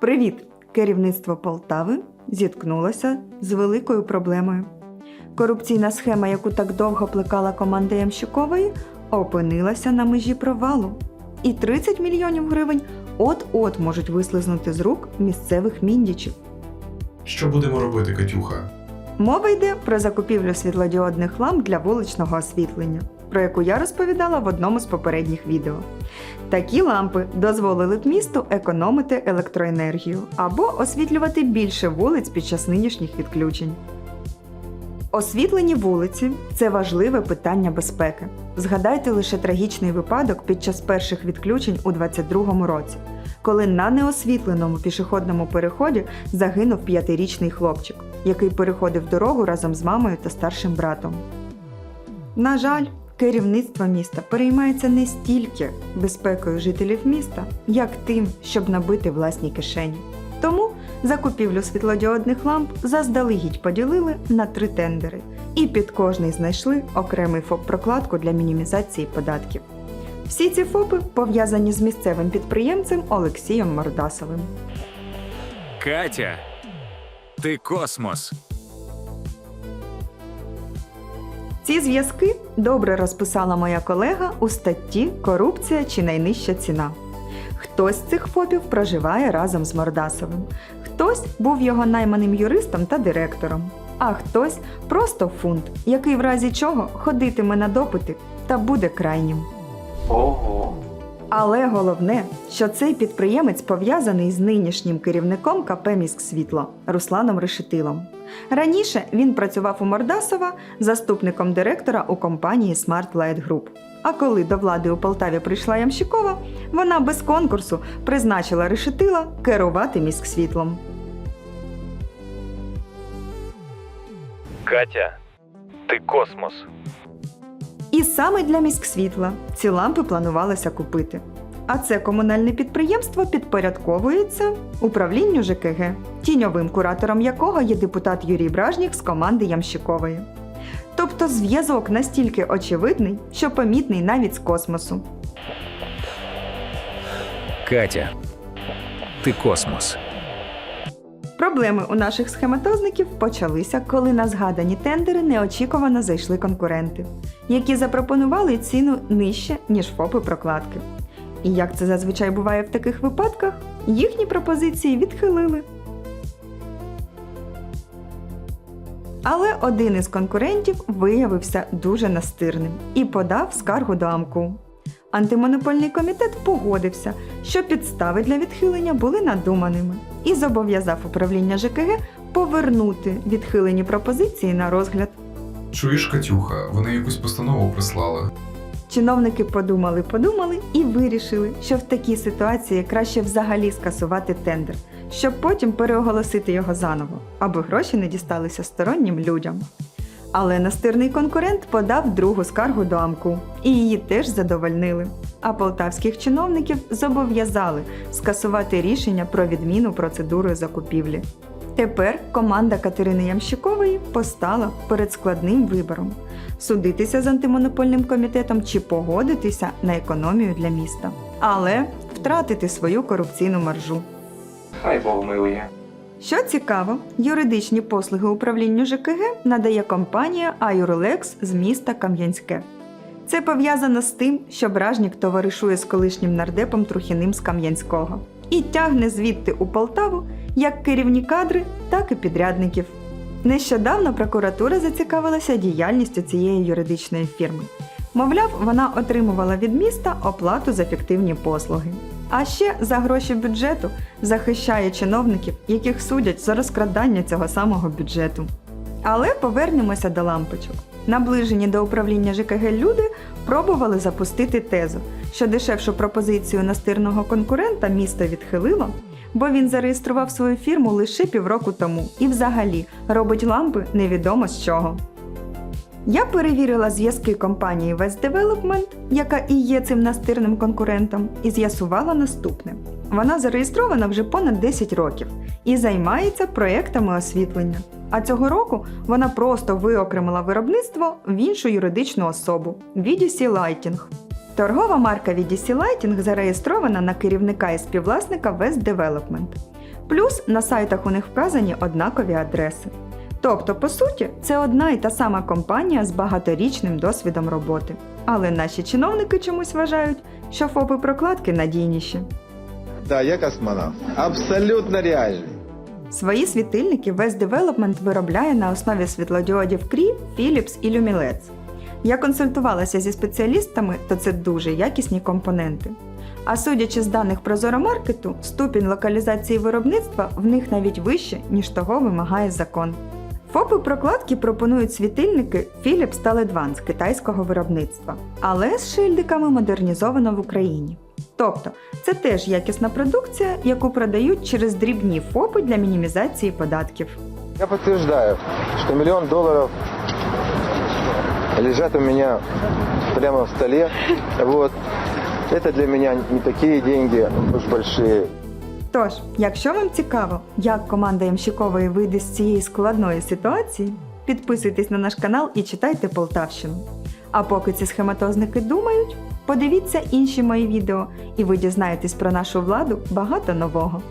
Привіт! Керівництво Полтави зіткнулося з великою проблемою. Корупційна схема, яку так довго плекала команда Ямщикової, опинилася на межі провалу. І 30 мільйонів гривень от-от можуть вислизнути з рук місцевих міндічів. Що будемо робити, Катюха? Мова йде про закупівлю світлодіодних ламп для вуличного освітлення, про яку я розповідала в одному з попередніх відео. Такі лампи дозволили б місту економити електроенергію або освітлювати більше вулиць під час нинішніх відключень. Освітлені вулиці це важливе питання безпеки. Згадайте лише трагічний випадок під час перших відключень у 22-му році, коли на неосвітленому пішохідному переході загинув п'ятирічний хлопчик, який переходив дорогу разом з мамою та старшим братом. На жаль, керівництво міста переймається не стільки безпекою жителів міста, як тим, щоб набити власні кишені. Тому закупівлю світлодіодних ламп заздалегідь поділили на три тендери, і під кожний знайшли окремий ФОП-прокладку для мінімізації податків. Всі ці ФОПи пов'язані з місцевим підприємцем Олексієм Мордасовим. Катя, ти космос. Ці зв'язки добре розписала моя колега у статті Корупція чи найнижча ціна. Хтось з цих ФОПів проживає разом з Мордасовим, хтось був його найманим юристом та директором, а хтось просто фунт, який в разі чого ходитиме на допити та буде крайнім. Ого. Але головне, що цей підприємець пов'язаний з нинішнім керівником КП «Міськсвітло» Русланом Решетилом. Раніше він працював у Мордасова заступником директора у компанії Smart Light Group. А коли до влади у Полтаві прийшла Ямщикова, вона без конкурсу призначила Решетила керувати міськсвітлом. Катя, ти космос. І саме для міськсвітла ці лампи планувалося купити. А це комунальне підприємство підпорядковується управлінню ЖКГ, тіньовим куратором якого є депутат Юрій Бражнік з команди Ямщикової. Тобто зв'язок настільки очевидний, що помітний навіть з космосу. Катя, ти космос. Проблеми у наших схематозників почалися, коли на згадані тендери неочікувано зайшли конкуренти, які запропонували ціну нижче, ніж ФОПи прокладки. І як це зазвичай буває в таких випадках, їхні пропозиції відхилили. Але один із конкурентів виявився дуже настирним і подав скаргу до АМКУ. Антимонопольний комітет погодився, що підстави для відхилення були надуманими і зобов'язав управління ЖКГ повернути відхилені пропозиції на розгляд. Чуєш, Катюха, вони якусь постанову прислали. Чиновники подумали, подумали і вирішили, що в такій ситуації краще взагалі скасувати тендер, щоб потім переоголосити його заново, аби гроші не дісталися стороннім людям. Але настирний конкурент подав другу скаргу до АМКУ, і її теж задовольнили. А полтавських чиновників зобов'язали скасувати рішення про відміну процедури закупівлі. Тепер команда Катерини Ямщикової постала перед складним вибором судитися з антимонопольним комітетом чи погодитися на економію для міста, але втратити свою корупційну маржу. Хай Бог милує. Що цікаво, юридичні послуги управлінню ЖКГ надає компанія Аюрлекс з міста Кам'янське. Це пов'язано з тим, що Бражнік товаришує з колишнім нардепом Трухіним з Кам'янського і тягне звідти у Полтаву як керівні кадри, так і підрядників. Нещодавно прокуратура зацікавилася діяльністю цієї юридичної фірми. Мовляв, вона отримувала від міста оплату за фіктивні послуги. А ще за гроші бюджету захищає чиновників, яких судять за розкрадання цього самого бюджету. Але повернемося до лампочок. Наближені до управління ЖКГ люди пробували запустити тезу, що дешевшу пропозицію настирного конкурента місто відхилило, бо він зареєстрував свою фірму лише півроку тому і взагалі робить лампи невідомо з чого. Я перевірила зв'язки компанії West Development, яка і є цим настирним конкурентом, і з'ясувала наступне: вона зареєстрована вже понад 10 років і займається проєктами освітлення. А цього року вона просто виокремила виробництво в іншу юридичну особу VDC Lighting. Торгова марка VDC Lighting зареєстрована на керівника і співвласника West Development. Плюс на сайтах у них вказані однакові адреси. Тобто, по суті, це одна і та сама компанія з багаторічним досвідом роботи. Але наші чиновники чомусь вважають, що ФОПи прокладки надійніші. Да, я космонавт. Абсолютно реальный. Свої світильники West Development виробляє на основі світлодіодів Cree, Philips і Lumileds. Я консультувалася зі спеціалістами, то це дуже якісні компоненти. А судячи з даних Прозоромаркету, ступінь локалізації виробництва в них навіть вище, ніж того вимагає закон. ФОПи прокладки пропонують світильники Philips та Ledvan з китайського виробництва, але з шильдиками модернізовано в Україні. Тобто, це теж якісна продукція, яку продають через дрібні ФОПи для мінімізації податків. Я подтверждаю, что миллион долларов лежат у меня прямо в столе. Вот. Это для меня не такие деньги уж большие. Тож, якщо вам цікаво, як команда Ямщикової вийде з цієї складної ситуації, підписуйтесь на наш канал і читайте Полтавщину. А поки ці схематозники думають, подивіться інші мої відео, і ви дізнаєтесь про нашу владу багато нового.